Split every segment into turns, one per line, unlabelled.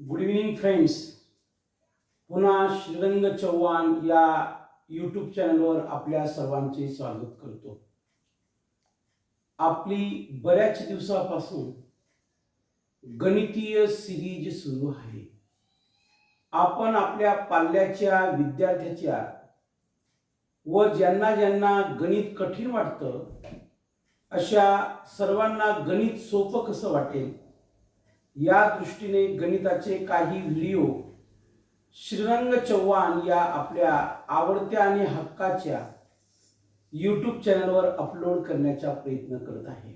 Good evening friends पुन्हा श्रीरंग चव्हाण या YouTube चॅनलवर आपल्या सर्वांचे स्वागत करतो. आपली बऱ्याच दिवसापासून गणितीय सिरीज सुरू आहे. आपण आपल्या पाल्याच्या विद्यार्थ्याच्या व ज्यांना ज्यांना गणित कठीण वाटतं अशा सर्वांना गणित सोपं कसं वाटेल? या दृष्टीने गणिताचे काही व्हिडिओ श्रीरंग चव्हाण या आपल्या आवडत्या आणि हक्काच्या यूट्यूब चॅनलवर अपलोड करण्याचा प्रयत्न करत आहे.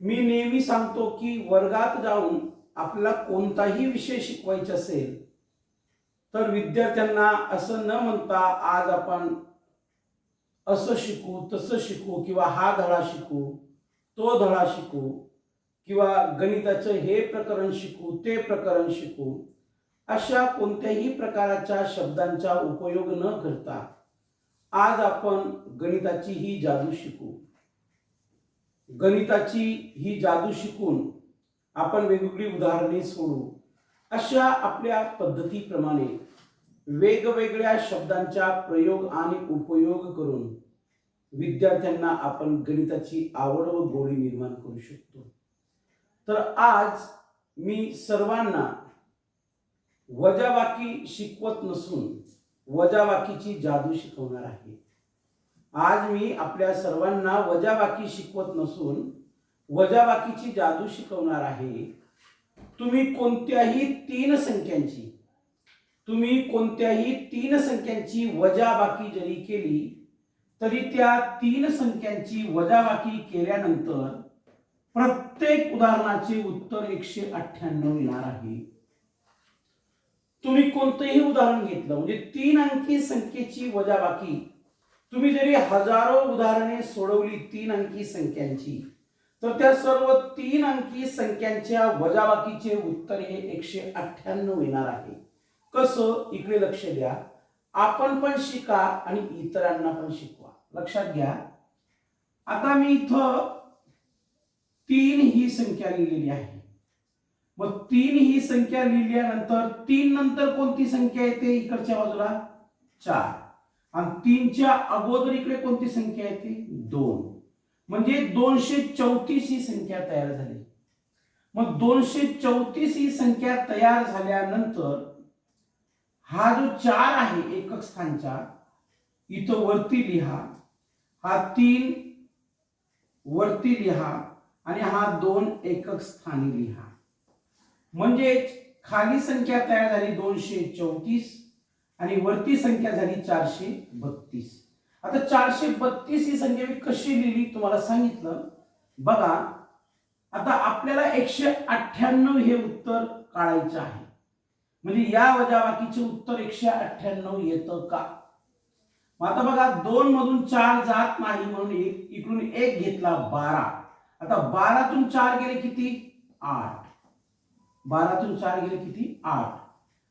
मी नेहमी सांगतो की वर्गात जाऊन आपला कोणताही विषय शिकवायचा असेल तर विद्यार्थ्यांना असं न म्हणता आज आपण असं शिकू तसं शिकू किंवा हा धडा शिकू तो धडा शिकू किंवा गणिताचं हे प्रकरण शिकू ते प्रकरण शिकू अशा कोणत्याही प्रकाराच्या शब्दांचा उपयोग न करता आज आपण गणिताची ही जादू शिकू. गणिताची ही जादू शिकून आपण वेगवेगळी उदाहरणे सोडू. अशा आपल्या पद्धतीप्रमाणे वेगवेगळ्या शब्दांचा प्रयोग आणि उपयोग करून विद्यार्थ्यांना आपण गणिताची आवड व गोडी निर्माण करू शकतो. तर आज मी सर्वांना वजाबाकी शिकवत नसून वजाबाकीची जादू शिकवणार आहे. आज मी आपल्या सर्वांना वजाबाकी शिकवत नसून वजाबाकीची जादू शिकवणार आहे. तुम्ही कोणत्याही तीन संख्यांची तुम्ही कोणत्याही तीन संख्यांची वजाबाकी जरी केली तरी त्या तीन संख्यांची वजाबाकी केल्यानंतर प्रत्येक उदाहरणाचे उत्तर एकशे अठ्ठ्याण्णव येणार आहे. तुम्ही कोणतंही उदाहरण घेतलं म्हणजे तीन अंकी संख्येची वजाबाकी. तुम्ही जरी हजारो उदाहरणे सोडवली तीन अंकी संख्यांची तर त्या सर्व तीन अंकी संख्यांच्या वजाबाकीचे उत्तर हे एकशे अठ्ठ्याण्णव येणार आहे. कसं? इकडे लक्ष द्या. आपण पण शिका आणि इतरांना पण शिकवा. लक्षात घ्या. आता मी इथं तीन ही संख्या लिहिलेली आहे. मग तीन ही संख्या लिहिल्यानंतर तीन नंतर कोणती संख्या येते इकडच्या बाजूला? चार. आणि तीनच्या अगोदर इकडे कोणती संख्या येते? दोन. म्हणजे दोनशे चौतीस ही संख्या तयार झाली. मग दोनशे चौतीस ही संख्या तयार झाल्यानंतर हा जो चार आहे एकक स्थानचा इथं वरती लिहा. हा तीन वरती लिहा. आणि हा दोन एकक स्थानी लिहा. म्हणजे खाली संख्या तयार झाली दोनशे चौतीस आणि वरती संख्या झाली चारशे बत्तीस. आता चारशे बत्तीस ही संख्या मी कशी लिहिली तुम्हाला सांगितलं. बघा आता आपल्याला एकशे अठ्ठ्याण्णव हे उत्तर काढायचं आहे. म्हणजे या वजाबाकीचे उत्तर एकशे अठ्ठ्याण्णव येतं का? मग आता बघा दोन मधून चार जात नाही म्हणून एक इकडून एक घेतला बारा. आता बारातून चार गेले किती? आठ. बारातून चार गेले किती? आठ.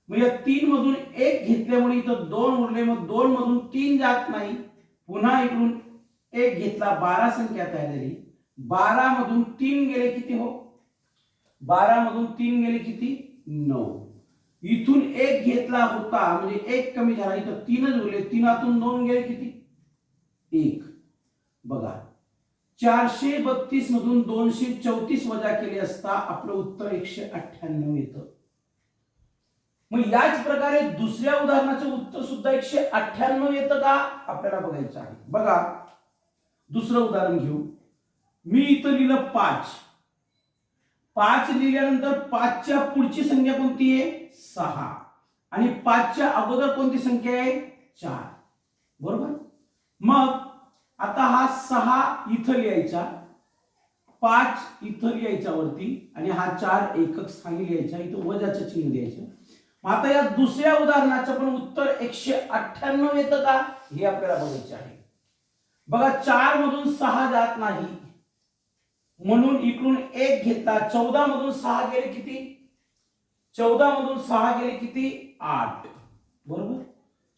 मग या तीन मधून एक घेतल्यामुळे इथं दोन उरले मग दोन मधून तीन जात नाही. पुन्हा इकडून एक घेतला बारा संख्या तयार झाली. बारा मधून तीन गेले किती हो? बारा मधून तीन गेले किती? नऊ. इथून एक घेतला होता म्हणजे एक कमी झाला. इथं तीनच उरले. तीनातून दोन गेले किती? एक. बघा. चारशे बत्तीस मधून दोनशे चौतीस वजा केले असता आपलं उत्तर एकशे अठ्ठ्याण्णव येतं. मग याच प्रकारे दुसऱ्या उदाहरणाचं उत्तर सुद्धा एकशे अठ्ठ्याण्णव येतं का? आपल्याला बघायचं आहे. बघा दुसरं उदाहरण घेऊ. मी इथं लिहिलं पाच. पाच लिहिल्यानंतर पाचच्या पुढची संख्या कोणती आहे? सहा. आणि पाचच्या अगोदर कोणती संख्या आहे? चार. बरोबर? मग आता हा सहा इथं लिहायचा पाच इथं लिहायच्या वरती आणि हा चार एकक स्थानी लिहायचा इथं वजाचं चिन्ह द्यायचं मग आता या दुसऱ्या उदाहरणाचं पण उत्तर एकशे अठ्ठ्याण्णव येतं का? हे आपल्याला बघायचे आहे. बघा चार मधून सहा जात नाही. म्हणून इकडून एक घेतला चौदा मधून सहा गेले किती? चौदा मधून सहा गेले किती? आठ. बरोबर?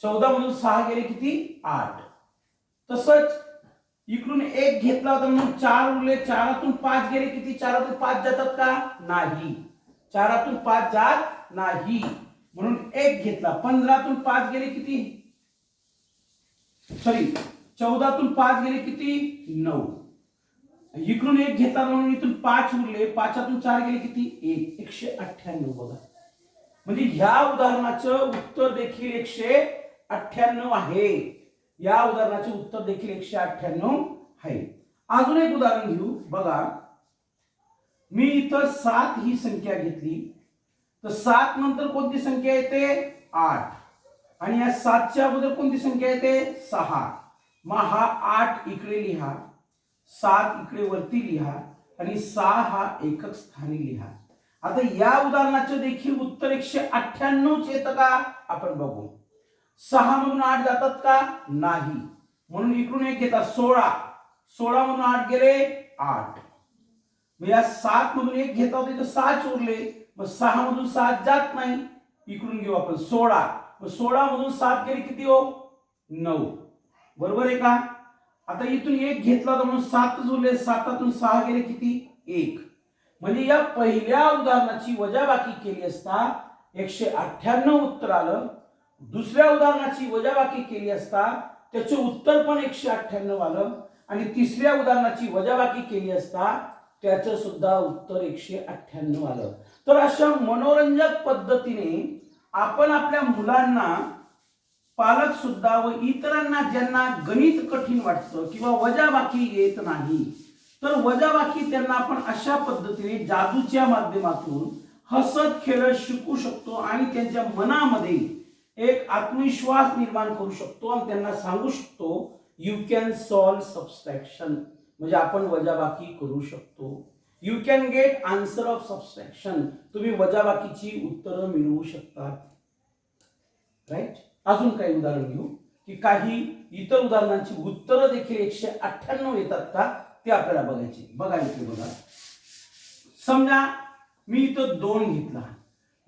चौदा मधून सहा गेले किती? आठ. तसंच इकडून एक घेतला होता म्हणून चार उरले. चारातून पाच गेले. किती चारातून पाच जातात का? नाही. चारातून पाच जात नाही. म्हणून एक घेतला. पंधरातून पाच गेले किती? सॉरी चौदातून पाच गेले किती? नऊ. इकडून एक घेतला म्हणून इथून पाच उरले. पाचातून चार गेले किती? एक. एकशे अठ्ठ्याण्णव बघा. म्हणजे ह्या उदाहरणाचं उत्तर देखील एकशे अठ्ठ्याण्णव आहे. या उदाहरणाचे उत्तर देखील एकशे अठ्ठ्याण्णव आहे. अजून एक उदाहरण घेऊ. बघा. मी इथं सात ही संख्या घेतली. तर सात नंतर कोणती संख्या येते? आठ. आणि या सातच्या अगोदर कोणती संख्या येते? सहा. मग हा आठ इकडे लिहा. सात इकडे वरती लिहा. आणि सहा हा एकक स्थानी लिहा. आता या उदाहरणाचं देखील उत्तर एकशे अठ्ठ्याण्णवच येतं का? आपण बघू. सहा म्हणून आठ जातात का? नाही. म्हणून इकडून एक घेतात सोळा. सोळा म्हणून आठ गेले आठ. मग या सात मधून एक घेता होते तर सात उरले. मग सहा मधून सात जात नाही. इकडून घेऊ आपण सोळा. मग सोळा मधून सात गेले किती हो? नऊ. बरोबर आहे का? आता इथून एक घेतला तर म्हणून सातच उरले. सातातून सहा गेले किती? एक. म्हणजे या पहिल्या उदाहरणाची वजाबाकी केली असता एकशे अठ्ठ्याण्णव उत्तर आलं. दुसऱ्या उदाहरणाची वजाबाकी केली असता त्याचे उत्तर पण एकशे अठ्ठ्याण्णव आलं. आणि तिसऱ्या उदाहरणाची वजाबाकी केली असता त्याचं सुद्धा उत्तर एकशे अठ्ठ्याण्णव आलं. तर अशा मनोरंजक पद्धतीने आपण आपल्या मुलांना पालक सुद्धा व इतरांना ज्यांना गणित कठीण वाटतं किंवा वजाबाकी येत नाही तर वजाबाकी त्यांना आपण अशा पद्धतीने जादूच्या माध्यमातून हसत खेळत शिकू शकतो आणि त्यांच्या मनामध्ये एक आत्मविश्वास निर्माण करू शकतो आणि त्यांना सांगू शकतो यू कॅन सॉल्व सबस्ट्रॅक्शन म्हणजे आपण वजाबाकी करू शकतो. You can get answer of subtraction तुम्ही वजाबाकीची उत्तरं मिळवू शकतात. राईट अजून काही उदाहरण घेऊ. की काही इतर उदाहरणांची उत्तरं देखील एकशे अठ्ठ्याण्णव येतात का? ते आपल्याला बघायचे. बघा बघा. समजा मी इथं दोन घेतला.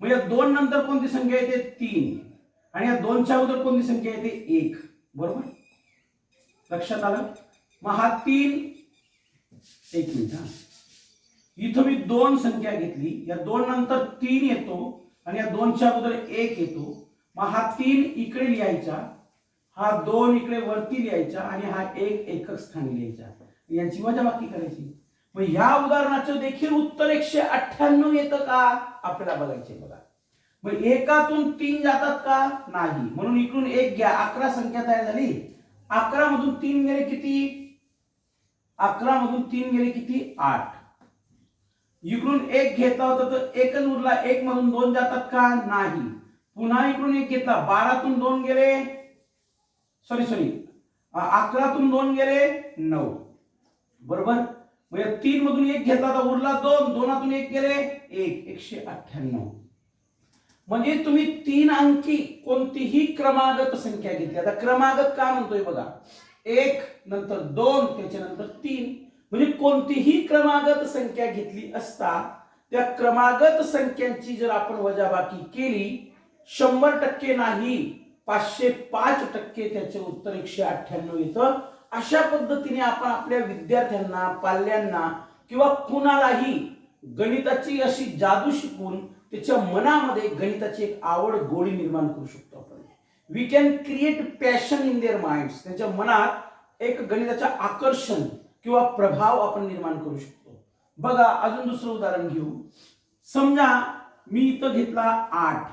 म्हणजे दोन नंतर कोणती संख्या येते? तीन. आणि या दोनच्या अगोदर कोणती संख्या येते एक. बरोबर? लक्षात आलं? मग हा तीन एक मिनिट हा. इथं मी दोन संख्या घेतली. या दोन नंतर तीन येतो आणि या दोनच्या अगोदर एक येतो. मग हा तीन इकडे लिहायचा हा दोन इकडे वरती लिहायचा आणि हा एक एकक स्थानी लिहायचा. यांची वजाबाकी करायची. मग ह्या उदाहरणाचं देखील उत्तर एकशे अठ्ठ्याण्णव येतं का? आपल्याला बघायचे बघा. मग एकातून तीन जातात का? नाही. म्हणून इकडून एक घ्या. अकरा संख्या तयार झाली. अकरा मधून तीन गेले किती? अकरा मधून तीन गेले किती? आठ. इकडून एक घेतला होता तर एकच उरला. एक मधून दोन जातात का? नाही. पुन्हा इकडून एक घेतला. बारातून दोन गेले. सॉरी सॉरी अकरातून दोन गेले. नऊ. बरोबर? म्हणजे तीन मधून एक घेतला तर उरला दोन. दोनातून एक गेले. एक. एकशे अठ्ठ्याण्णव. म्हणजे तुम्ही तीन अंकी कोणतीही क्रमागत संख्या घेतली. आता क्रमागत का म्हणतोय बघा? एक नंतर दोन त्याच्यानंतर तीन. म्हणजे कोणतीही क्रमागत संख्या घेतली असता त्या क्रमागत संख्यांची जर आपण वजाबाकी केली शंभर टक्के नाही पाचशे पाच टक्के त्याचे उत्तर एकशे अठ्ठ्याण्णव येतं. अशा पद्धतीने आपण आपल्या विद्यार्थ्यांना पाल्यांना किंवा कुणालाही गणिताची अशी जादू शिकवून त्याच्या मनामध्ये गणिताची एक आवड गोडी निर्माण करू शकतो आपण. We can create passion in their mind त्यांच्या मनात एक गणिताचं आकर्षण किंवा प्रभाव आपण निर्माण करू शकतो. बघा अजून दुसरं उदाहरण घेऊ. समजा मी इथं घेतला आठ.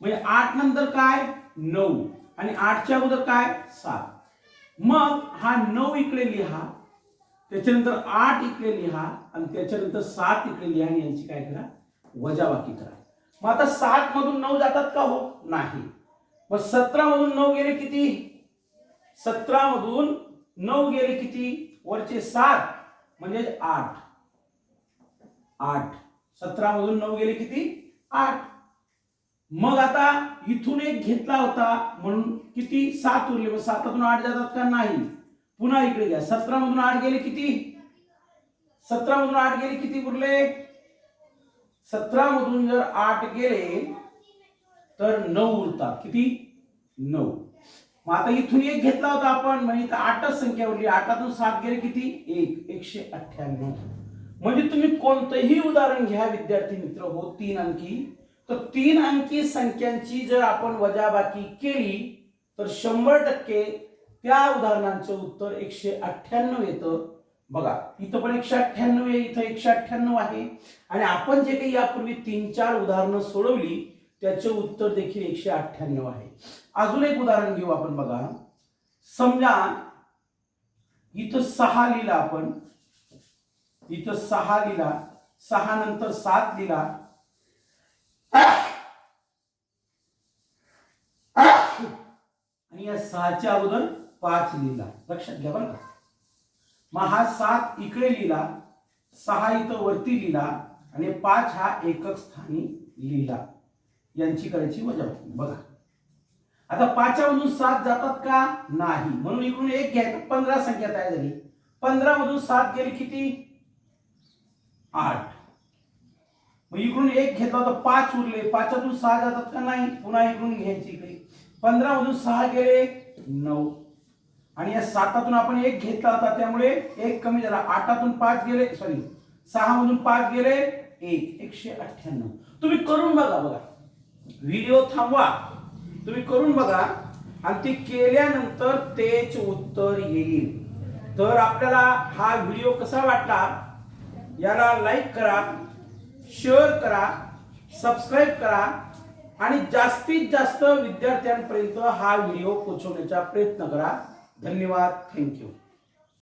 म्हणजे आठ नंतर काय? नऊ. आणि आठच्या अगोदर काय? सात. मग हा नऊ इकडे लिहा. त्याच्यानंतर आठ इकडे लिहा आणि त्याच्यानंतर सात इकडे लिहा आणि यांची काय करा? वजाबाकी करा. मग आता सात मधून नऊ जातात का हो? नाही. मग सतरा मधून नऊ गेले किती? सतरा मधून नऊ गेले किती? वरचे सात म्हणजे आठ. आठ. सतरा मधून नऊ गेले किती? आठ. मग आता इथून एक घेतला होता म्हणून किती? सात उरले. मग सातातून आठ जातात का? नाही. पुन्हा इकडे घ्या. सतरा मधून आठ गेले किती? सतरा मधून आठ गेले किती उरले? सतरा मधून जर आठ गेले तर नऊ उरतात. किती? नऊ. मग आता इथून एक घेतला होता आपण म्हणजे इथं आठच संख्या उरली. आठातून सात गेले किती? एक. एकशे अठ्ठ्याण्णव. म्हणजे तुम्ही कोणतंही उदाहरण घ्या विद्यार्थी मित्र. हो तीन अंकी. तर तीन अंकी संख्यांची जर आपण वजाबाकी केली तर शंभर टक्के त्या उदाहरणांचं उत्तर एकशे अठ्ठ्याण्णव येतं. बघा इथं पण एकशे अठ्ठ्याण्णव आहे इथं एकशे अठ्ठ्याण्णव आहे. आणि आपण जे काही यापूर्वी तीन चार उदाहरणं सोडवली त्याचे उत्तर देखील एकशे अठ्ठ्याण्णव आहे. अजून एक उदाहरण घेऊ आपण बघा. समजा इथं सहा लिहिला आपण. इथं सहा लिहिला सहा नंतर सात लिहिला. आणि या सहाच्या अगोदर पाच लिहिला लक्षात घ्या बरं का. मग हा सात इकडे लिहिला सहा इथं वरती लिहिला आणि पाच हा एकक स्थानी लिहिला यांची करायची वजाबाकी बघा. आता पाचच्या सात जातात का? नाही. म्हणून इकडून एक घ्यायचं. पंधरा संख्या तयार झाली. पंधरा मधून सात गेली किती? आठ. मग इकडून एक घेतला तर पाच उरले. पाचातून सहा जातात का? नाही. पुन्हा इकडून घ्यायची इकडे. पंधरा मधून सहा गेले नऊ. आणि या सातातून आपण एक घेतला होता त्यामुळे एक कमी झाला. आठातून पाच गेले सॉरी सहा मधून पाच गेले एक एकशे अठ्ठ्याण्णव. तुम्ही करून बघा बघा. व्हिडिओ थांबवा. तुम्ही करून बघा आणि ते केल्यानंतर तेच उत्तर येईल. तर आपल्याला हा व्हिडिओ कसा वाटला? याला लाईक करा शेअर करा सबस्क्राईब करा आणि जास्तीत जास्त विद्यार्थ्यांपर्यंत हा व्हिडिओ पोहोचवण्याचा प्रयत्न करा. धन्यवाद. थँक्यू